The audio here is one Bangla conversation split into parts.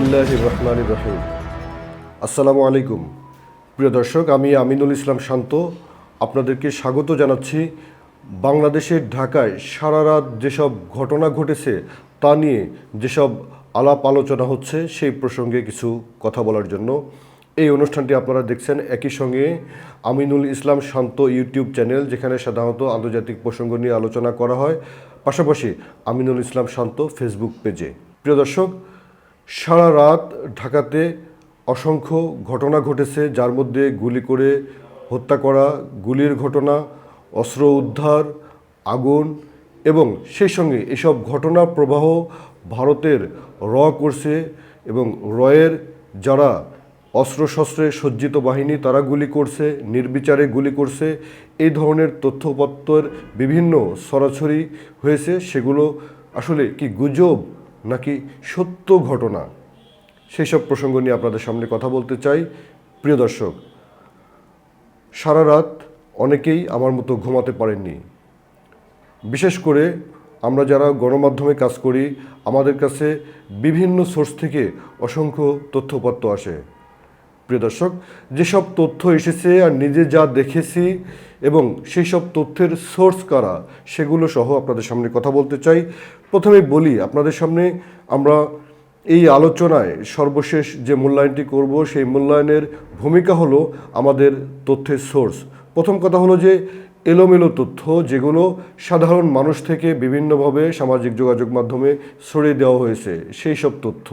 রহমান রহিম। আসসালামু আলাইকুম। প্রিয় দর্শক, আমি আমিনুল ইসলাম শান্ত। আপনাদেরকে স্বাগত জানাচ্ছি বাংলাদেশের ঢাকায় সারা রাত যেসব ঘটনা ঘটেছে তা নিয়ে যেসব আলাপ আলোচনা হচ্ছে সেই প্রসঙ্গে কিছু কথা বলার জন্য। এই অনুষ্ঠানটি আপনারা দেখছেন একই সঙ্গে আমিনুল ইসলাম শান্ত ইউটিউব চ্যানেল, যেখানে সাধারণত আন্তর্জাতিক প্রসঙ্গ নিয়ে আলোচনা করা হয়। পাশাপাশি আমিনুল ইসলাম শান্ত ফেসবুক পেজে। প্রিয় দর্শক সারা রাত ঢাকাতে অসংখ্য ঘটনা ঘটেছে, যার মধ্যে গুলি করে হত্যা করা, গুলির ঘটনা, অস্ত্র উদ্ধার, আগুন এবং সেই সঙ্গে এসব ঘটনার প্রবাহ ভারতের র করছে এবং রয়ের যারা অস্ত্রশস্ত্রে সজ্জিত বাহিনী, তারা গুলি করছে, নির্বিচারে গুলি করছে। এই ধরনের তথ্যপত্রের বিভিন্ন সরাসরি হয়েছে, সেগুলো আসলে কি গুজব নাকি সত্য ঘটনা? সেই সব প্রসঙ্গ নিয়ে আপনাদের সামনে কথা বলতে চাই। প্রিয় দর্শক, সারা রাত অনেকেই আমার মতো ঘুমাতে পারেননি। বিশেষ করে আমরা যারা গণমাধ্যমে কাজ করি, আমাদের কাছে বিভিন্ন সোর্স থেকে অসংখ্য তথ্যপত্র আসে। প্রিয় দর্শক, যেসব তথ্য এসেছে আর নিজে যা দেখেছি এবং সেই সব তথ্যের সোর্স কারা, সেগুলো সহ আপনাদের সামনে কথা বলতে চাই। প্রথমে বলি, আপনাদের সামনে আমরা এই আলোচনায় সর্বশেষ যে মূল্যায়নটি করব, সেই মূল্যায়নের ভূমিকা হলো আমাদের তথ্যের সোর্স প্রথম কথা হলো যে, এলোমেলো তথ্য যেগুলো সাধারণ মানুষ থেকে বিভিন্নভাবে সামাজিক যোগাযোগ মাধ্যমে ছড়িয়ে দেওয়া হয়েছে সেই সব তথ্য।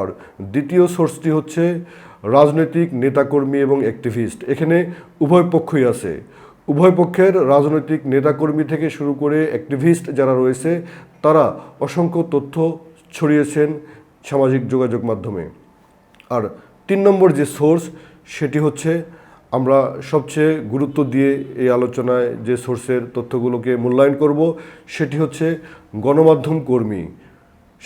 আর দ্বিতীয় সোর্সটি হচ্ছে রাজনৈতিক নেতাকর্মী এবং অ্যাক্টিভিস্ট এখানে উভয় পক্ষই আছে। উভয় পক্ষের রাজনৈতিক নেতাকর্মী থেকে শুরু করে অ্যাক্টিভিস্ট যারা রয়েছে, তারা অসংখ্য তথ্য ছড়িয়েছেন সামাজিক যোগাযোগ মাধ্যমে। আর তিন নম্বর যে সোর্স সেটি হচ্ছে আমরা সবচেয়ে গুরুত্ব দিয়ে এই আলোচনায় যে সোর্সের তথ্যগুলোকে মূল্যায়ন করব, সেটি হচ্ছে গণমাধ্যম কর্মী।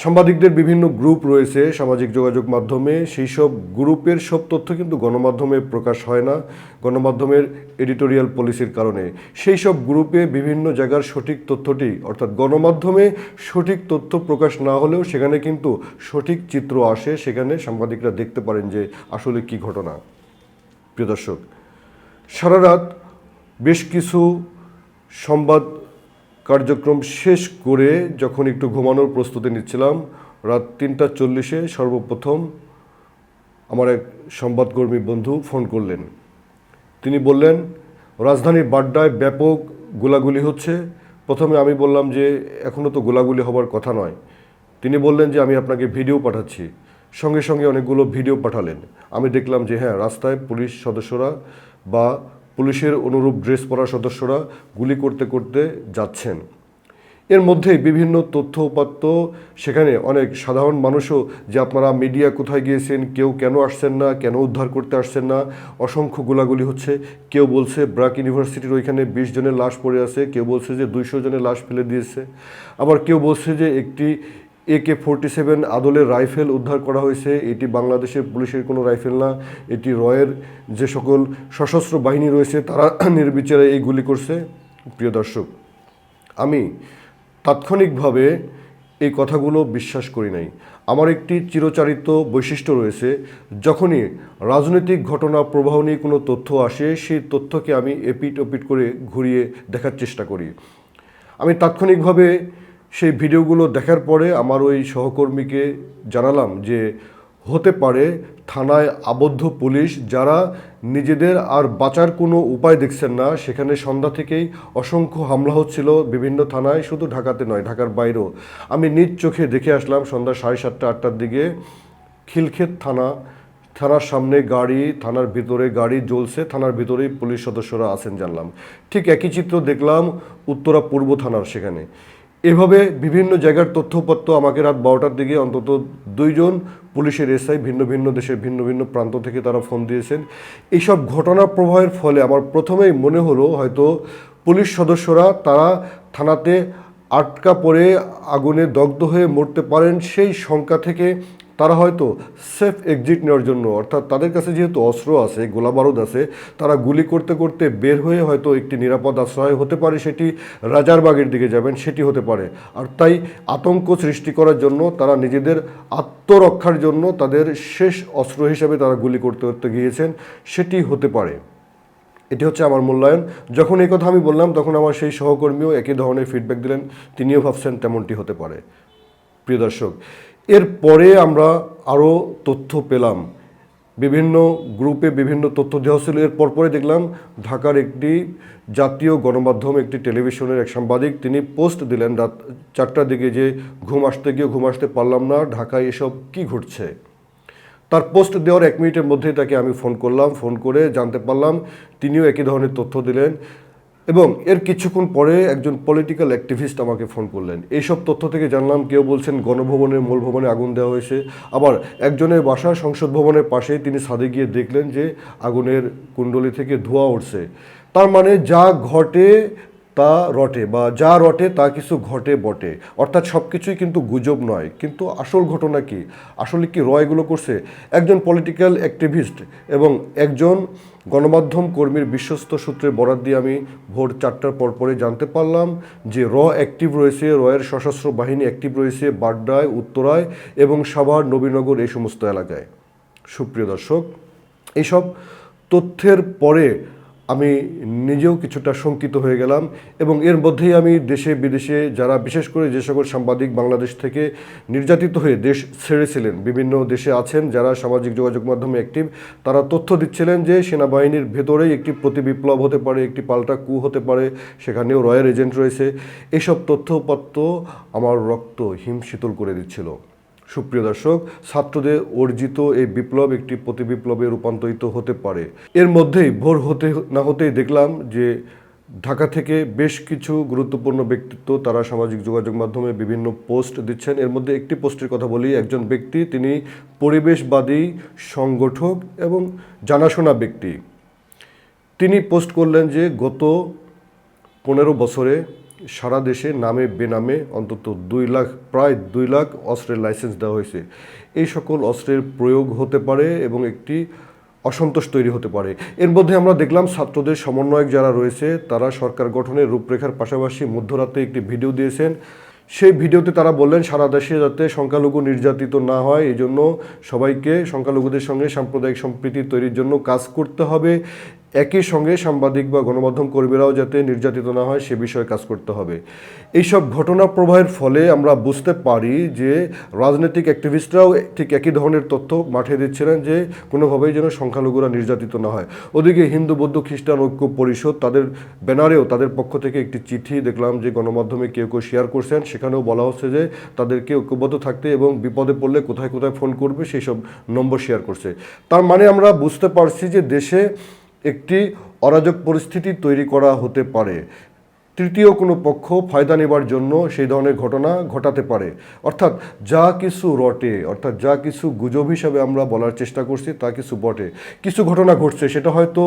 সাংবাদিকদের বিভিন্ন গ্রুপ রয়েছে সামাজিক যোগাযোগ মাধ্যমে। সেই সব গ্রুপের সব তথ্য কিন্তু গণমাধ্যমে প্রকাশ হয় না, গণমাধ্যমের এডিটোরিয়াল পলিসির কারণে। সেই সব গ্রুপে বিভিন্ন জায়গার সঠিক তথ্যটি, অর্থাৎ গণমাধ্যমে সঠিক তথ্য প্রকাশ না হলেও সেখানে কিন্তু সঠিক চিত্র আসে। সেখানে সাংবাদিকরা দেখতে পারেন যে আসলে কি ঘটনা। প্রিয় দর্শক, সারা রাত বেশ কিছু সংবাদ কার্যক্রম শেষ করে যখন একটু ঘুমানোর প্রস্তুতি নিচ্ছিলাম, রাত তিনটা চল্লিশে সর্বপ্রথম আমার এক সংবাদকর্মী বন্ধু ফোন করলেন। তিনি বললেন, রাজধানীর বাড্ডায় ব্যাপক গোলাগুলি হচ্ছে। প্রথমে আমি বললাম যে এখনও তো গোলাগুলি হবার কথা নয়। তিনি বললেন যে, আমি আপনাকে ভিডিও পাঠাচ্ছি। সঙ্গে সঙ্গে অনেকগুলো ভিডিও পাঠালেন। আমি দেখলাম যে হ্যাঁ রাস্তায় পুলিশ সদস্যরা বা পুলিশের অনুরূপ ড্রেস পরা সদস্যরা গুলি করতে করতে যাচ্ছেন। এর মধ্যেই বিভিন্ন তথ্য উপাত্ত, সেখানে অনেক সাধারণ মানুষও যে আপনারা মিডিয়া কোথায় গিয়েছেন, কেউ কেন আসছেন না, কেন উদ্ধার করতে আসছেন না, অসংখ্য গোলাগুলি হচ্ছে। কেউ বলছে ব্রাক ইউনিভার্সিটির ওইখানে বিশ জনের লাশ পড়ে আছে, কেউ বলছে যে দুইশো জনের লাশ ফেলে দিয়েছে। আবার কেউ বলছে যে একটি একে ফোরটি সেভেন আদলের রাইফেল উদ্ধার করা হয়েছে। এটি বাংলাদেশের পুলিশের কোনো রাইফেল না। এটি রয়ের যে সকল সশস্ত্র বাহিনী রয়েছে, তারা নির্বিচারে এই গুলি করছে। প্রিয় দর্শক, আমি তাৎক্ষণিকভাবে এই কথাগুলো বিশ্বাস করি নাই। আমার একটি চিরচারিত বৈশিষ্ট্য রয়েছে, যখনই রাজনৈতিক ঘটনা প্রবাহ নিয়ে কোনো তথ্য আসে, সেই তথ্যকে আমি এপিট ওপিট করে ঘুরিয়ে দেখার চেষ্টা করি। আমি তাৎক্ষণিকভাবে সেই ভিডিওগুলো দেখার পরে আমার ওই সহকর্মীকে জানালাম যে হতে পারে থানায় আবদ্ধ পুলিশ যারা নিজেদের আর বাঁচার কোনো উপায় দেখছেন না। সেখানে সন্ধ্যা থেকেই অসংখ্য হামলা হচ্ছিল বিভিন্ন থানায়, শুধু ঢাকাতে নয়, ঢাকার বাইরেও। আমি নিজ চোখে দেখে আসলাম সন্ধ্যা সাড়ে সাতটা, আটটার দিকে খিলক্ষেত থানা, থানার সামনে গাড়ি, থানার ভিতরে গাড়ি জ্বলছে, থানার ভিতরেই পুলিশ সদস্যরা আছেন জানলাম। ঠিক একই চিত্র দেখলাম উত্তরা পূর্ব থানার সেখানে। এভাবে বিভিন্ন জায়গার তথ্যপত্র আমাকে রাত বারোটার দিকে অন্তত দুইজন পুলিশের এসআই, ভিন্ন ভিন্ন দেশের ভিন্ন ভিন্ন প্রান্ত থেকে তারা ফোন দিয়েছেন। এইসব ঘটনা প্রবাহের ফলে আমার প্রথমেই মনে হলো হয়তো পুলিশ সদস্যরা তারা থানাতে আটকা পড়ে আগুনে দগ্ধ হয়ে মরতে পারেন, সেই শঙ্কা থেকে তারা হয়তো সেফ এক্সিট নেওয়ার জন্য, অর্থাৎ তাদের কাছে যেহেতু অস্ত্র আছে গোলা বারুদ আছে, তারা গুলি করতে করতে বের হয়ে হয়তো একটি নিরাপদ আশ্রয় হতে পারে, সেটি রাজারবাগের দিকে যাবেন, সেটি হতে পারে। আর তাই আতঙ্ক সৃষ্টি করার জন্য, তারা নিজেদের আত্মরক্ষার জন্য তাদের শেষ অস্ত্র হিসেবে তারা গুলি করতে করতে গিয়েছেন, সেটি হতে পারে। এটি হচ্ছে আমার মূল্যায়ন। যখন এই কথা আমি বললাম, তখন আমার সেই সহকর্মীও একই ধরনের ফিডব্যাক দিলেন, তিনিও ভাবছেন তেমনটি হতে পারে। প্রিয় দর্শক এরপরে আমরা আরও তথ্য পেলাম। বিভিন্ন গ্রুপে বিভিন্ন তথ্য দেওয়া ছিল। এর পরপরে দেখলাম ঢাকার একটি জাতীয় গণমাধ্যম, একটি টেলিভিশনের এক সাংবাদিক, তিনি পোস্ট দিলেন রাত চারটার দিকে যে ঘুম আসতে গিয়ে ঘুম আসতে পারলাম না, ঢাকায় এসব কি ঘটছে? তার পোস্ট দেওয়ার এক মিনিটের মধ্যেই তাকে আমি ফোন করলাম, ফোন করে জানতে পারলাম, তিনিও একই ধরনের তথ্য দিলেন। এবং এর কিছুক্ষণ পরে একজন পলিটিক্যাল অ্যাক্টিভিস্ট আমাকে ফোন করলেন। এইসব তথ্য থেকে জানলাম, কেউ বলছেন গণভবনের মূল ভবনে আগুন দেওয়া হয়েছে। আবার একজনের বাসা সংসদ ভবনের পাশে তিনি সাদে গিয়ে দেখলেন যে আগুনের কুণ্ডলি থেকে ধোঁয়া উঠছে। তার মানে যা ঘটে তা রটে বা যা রটে তা কিছু ঘটে বটে। অর্থাৎ সব কিছুই কিন্তু গুজব নয়। কিন্তু আসল ঘটনা কি? আসলে কি র এগুলো করছে? একজন পলিটিক্যাল অ্যাক্টিভিস্ট এবং একজন গণমাধ্যম কর্মীর বিশ্বস্ত সূত্রে বরাত দিয়ে আমি ভোর চারটার পর পরে জানতে পারলাম যে র অ্যাক্টিভ রয়েছে, রয়ের সশস্ত্র বাহিনী অ্যাক্টিভ রয়েছে বাড্ডায়, উত্তরায় এবং সাভার, নবীনগর এই সমস্ত এলাকায়। সুপ্রিয় দর্শক, এইসব তথ্যের পরে আমি নিজেও কিছুটা শঙ্কিত হয়ে গেলাম এবং এর মধ্যেই আমি দেশে, বিদেশে যারা বিশেষ করে যে সকল সাংবাদিক বাংলাদেশ থেকে নির্যাতিত হয়ে দেশ ছেড়েছিলেন, বিভিন্ন দেশে আছেন, যারা সামাজিক যোগাযোগ মাধ্যমে অ্যাক্টিভ তারা তথ্য দিচ্ছিলেন যে সেনাবাহিনীর ভেতরেই একটি প্রতি বিপ্লব হতে পারে, একটি পাল্টা কু হতে পারে, সেখানেও রয়্যাল এজেন্ট রয়েছে। এসব তথ্যপত্র আমার রক্ত হিমশীতল করে দিচ্ছিল। সুপ্রিয় দর্শক, ছাত্রদের অর্জিত এই বিপ্লব একটি প্রতি বিপ্লবে রূপান্তরিত হতে পারে। এর মধ্যেই ভোর হতে, না হতেই দেখলাম যে ঢাকা থেকে বেশ কিছু গুরুত্বপূর্ণ ব্যক্তিত্ব তারা সামাজিক যোগাযোগ মাধ্যমে বিভিন্ন পোস্ট দিচ্ছেন। এর মধ্যে একটি পোস্টের কথা বলি, একজন ব্যক্তি, তিনি পরিবেশবাদী সংগঠক এবং জানাশোনা ব্যক্তি। তিনি পোস্ট করলেন যে গত পনেরো বছরে সারা দেশে নামে বেনামে অন্তত দুই লাখ, প্রায় দুই লাখ অস্ত্রের লাইসেন্স দেওয়া হয়েছে। এই সকল অস্ত্রের প্রয়োগ হতে পারে এবং একটি অসন্তোষ তৈরি হতে পারে। এর মধ্যে আমরা দেখলাম ছাত্রদের সমন্বয়ক যারা রয়েছে, তারা সরকার গঠনের রূপরেখার পাশাপাশি মধ্যরাতে একটি ভিডিও দিয়েছেন। সেই ভিডিওতে তারা বললেন, সারা দেশে যাতে সংখ্যালঘু নির্যাতিত না হয় এই জন্য সবাইকে সংখ্যালঘুদের সঙ্গে সাম্প্রদায়িক সম্প্রীতি তৈরির জন্য কাজ করতে হবে। একই সঙ্গে সাংবাদিক বা গণমাধ্যম কর্মীরাও যাতে নির্যাতিত না হয়, সে বিষয়ে কাজ করতে হবে। এইসব ঘটনা প্রবাহের ফলে আমরা বুঝতে পারি যে রাজনৈতিক অ্যাক্টিভিস্টরাও ঠিক একই ধরনের তথ্য মাঠে দিচ্ছিলেন যে কোনোভাবেই যেন সংখ্যালঘুরা নির্যাতিত না হয়। ওদিকে হিন্দু, বৌদ্ধ, খ্রিস্টান ঐক্য পরিষদ তাদের ব্যানারেও তাদের পক্ষ থেকে একটি চিঠি দেখলাম যে গণমাধ্যমে কেউ কেউ শেয়ার করছেন। সেখানেও বলা হচ্ছে যে তাদেরকে ঐক্যবদ্ধ থাকতে এবং বিপদে পড়লে কোথায় কোথায় ফোন করবে, সেই সব নম্বর শেয়ার করছে। তার মানে আমরা বুঝতে পারছি যে দেশে একটি অরাজক পরিস্থিতি তৈরি করা হতে পারে। তৃতীয় কোনো পক্ষ ফায়দা নেবার জন্য সেই ধরনের ঘটনা ঘটাতে পারে। অর্থাৎ যা কিছু রটে, অর্থাৎ যা কিছু গুজব হিসাবে আমরা বলার চেষ্টা করছি তা কিছু বটে। কিছু ঘটনা ঘটছে, সেটা হয়তো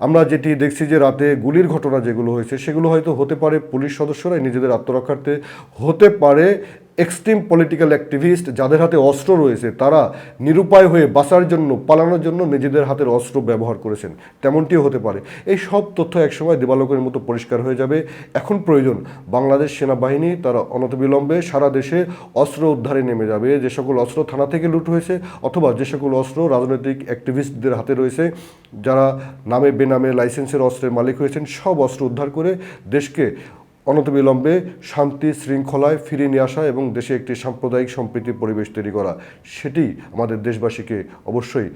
আমরা যেটি দেখছি যে রাতে গুলির ঘটনা যেগুলো হয়েছে, সেগুলো হয়তো হতে পারে পুলিশ সদস্যরাই নিজেদের আত্মরক্ষার্থে হতে পারে এক্সট্রিম পলিটিক্যাল অ্যাক্টিভিস্ট যাদের হাতে অস্ত্র রয়েছে, তারা নিরুপায় হয়ে বাঁচার জন্য, পালানোর জন্য নিজেদের হাতের অস্ত্র ব্যবহার করেছেন। তেমনটিও হতে পারে। এই সব তথ্য একসময় দেবালোকের মতো পরিষ্কার হয়ে যাবে। এখন প্রয়োজন, বাংলাদেশ সেনাবাহিনী, তারা অনতবিলম্বে সারা দেশে অস্ত্র উদ্ধারে নেমে যাবে। যে সকল অস্ত্র থানা থেকে লুট হয়েছে, অথবা যে সকল অস্ত্র রাজনৈতিক অ্যাক্টিভিস্টদের হাতে রয়েছে, যারা নামে বেনামে লাইসেন্সের অস্ত্রের মালিক হয়েছেন। সব অস্ত্র উদ্ধার করে দেশকে অনতবিলম্বে শান্তি শৃঙ্খলায় ফিরিয়ে নিয়ে আসা এবং দেশে একটি সাম্প্রদায়িক সম্প্রীতির পরিবেশ তৈরি করা, সেটি আমাদের দেশবাসীকে অবশ্যই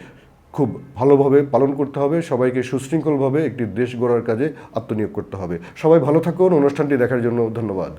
খুব ভালোভাবে পালন করতে হবে। সবাইকে সুশৃঙ্খলভাবে একটি দেশ গড়ার কাজে আত্মনিয়োগ করতে হবে। সবাই ভালো থাকুন। অনুষ্ঠানটি দেখার জন্য ধন্যবাদ।